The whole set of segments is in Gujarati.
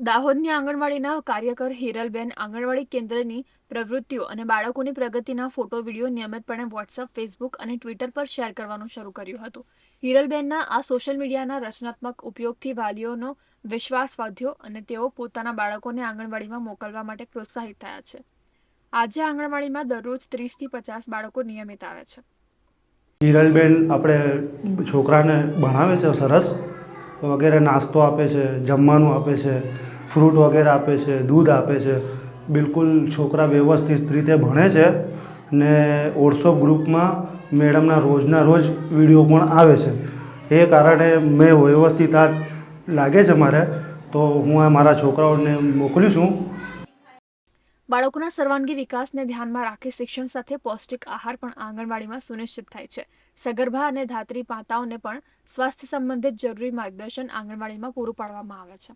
દાહોદની આંગણવાડીના કાર્યકર હિરલબેન આંગણવાડી કેન્દ્રની પ્રવૃત્તિઓ અને બાળકોની પ્રગતિના ફોટો, વીડિયો નિયમિતપણે વોટ્સઅપ, ફેસબુક અને ટ્વિટર પર શેર કરવાનું શરૂ કર્યું હતું. હિરલબેનના આ સોશિયલ મીડિયાના રચનાત્મક ઉપયોગથી વાલીઓનો વિશ્વાસ વધ્યો અને તેઓ પોતાના બાળકોને આંગણવાડીમાં મોકલવા માટે પ્રોત્સાહિત થયા છે. આજે આંગણવાડીમાં દરરોજ ત્રીસથી પચાસ બાળકો નિયમિત આવે છે. હિરલબેન આપણે છોકરાને ભણાવે છે સરસ. વગેરે નાસ્તો આપે છે, જમવાનું આપે છે. ફ્રૂટ વગેરે આપે છે, દૂધ આપે છે. બિલકુલ છોકરા વ્યવસ્થિત રીતે ભણે છે ને વોટ્સઅપ ગ્રુપમાં મેડમના રોજના રોજ વીડિયો પણ આવે છે. એ કારણે મેં વ્યવસ્થિત આ લાગે છે મારે, તો હું આ મારા છોકરાઓને મોકલું છું બાળકોના સર્વાંગી વિકાસને ધ્યાનમાં રાખી શિક્ષણ સાથે પૌષ્ટિક આહાર પણ આંગણવાડીમાં સુનિશ્ચિત થાય છે. સગર્ભા અને ધાત્રી માતાઓને પણ સ્વાસ્થ્ય સંબંધિત જરૂરી માર્ગદર્શન આંગણવાડીમાં પૂરું પાડવામાં આવે છે.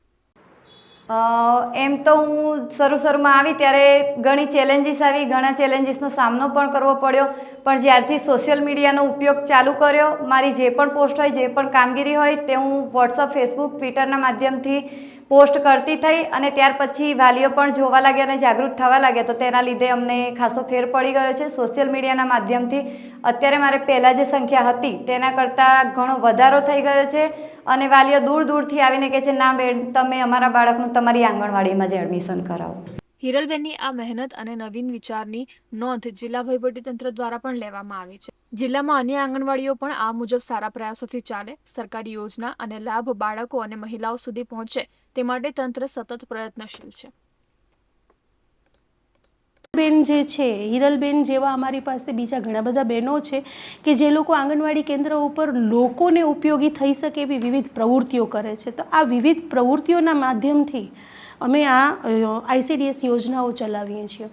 એમ તો હું શરૂ શરૂમાં આવી ત્યારે ઘણી ચેલેન્જીસ આવી, ઘણા ચેલેન્જીસનો સામનો પણ કરવો પડ્યો. પણ જ્યારથી સોશિયલ મીડિયાનો ઉપયોગ ચાલુ કર્યો, મારી જે પણ પોસ્ટ હોય, જે પણ કામગીરી હોય, તે હું વોટ્સઅપ ફેસબુક ટ્વિટરના માધ્યમથી પોસ્ટ કરતી થઈ અને ત્યાર પછી વાલીઓ પણ જોવા લાગ્યા અને જાગૃત થવા લાગ્યા. તો તેના લીધે અમને ખાસો ફેર પડી ગયો છે. સોશિયલ મીડિયાના માધ્યમથી અત્યારે મારે પહેલાં જે સંખ્યા હતી, તેના કરતાં ઘણો વધારો થઈ ગયો છે અને વાલીઓ દૂર દૂરથી આવીને કહે છે, ના બેન, તમે અમારા બાળકનું તમારી આંગણવાડીમાં જ એડમિશન કરાવો. હિરલબેનની આ મહેનત અને નવીન વિચારની નોંધ જિલ્લા વહીવટીતંત્ર દ્વારા પણ લેવામાં આવી છે. જિલ્લામાં અન્ય આંગણવાડીઓ પણ આ મુજબ સારા પ્રયાસોથી ચાલે. સરકારી યોજના અને લાભ બાળકો અને મહિલાઓ સુધી પહોંચે તે માટે તંત્ર સતત પ્રયત્નશીલ છે. બેન જે છે, હિરલબેન જેવા અમારી પાસે બીજા ઘણા બધા બહેનો છે કે જે લોકો આંગણવાડી કેન્દ્ર ઉપર લોકોને ઉપયોગી થઈ શકે એવી વિવિધ પ્રવૃત્તિઓ કરે છે. તો આ વિવિધ પ્રવૃત્તિઓના માધ્યમથી અમે આ આઈસીડીએસ યોજનાઓ ચલાવીએ છીએ.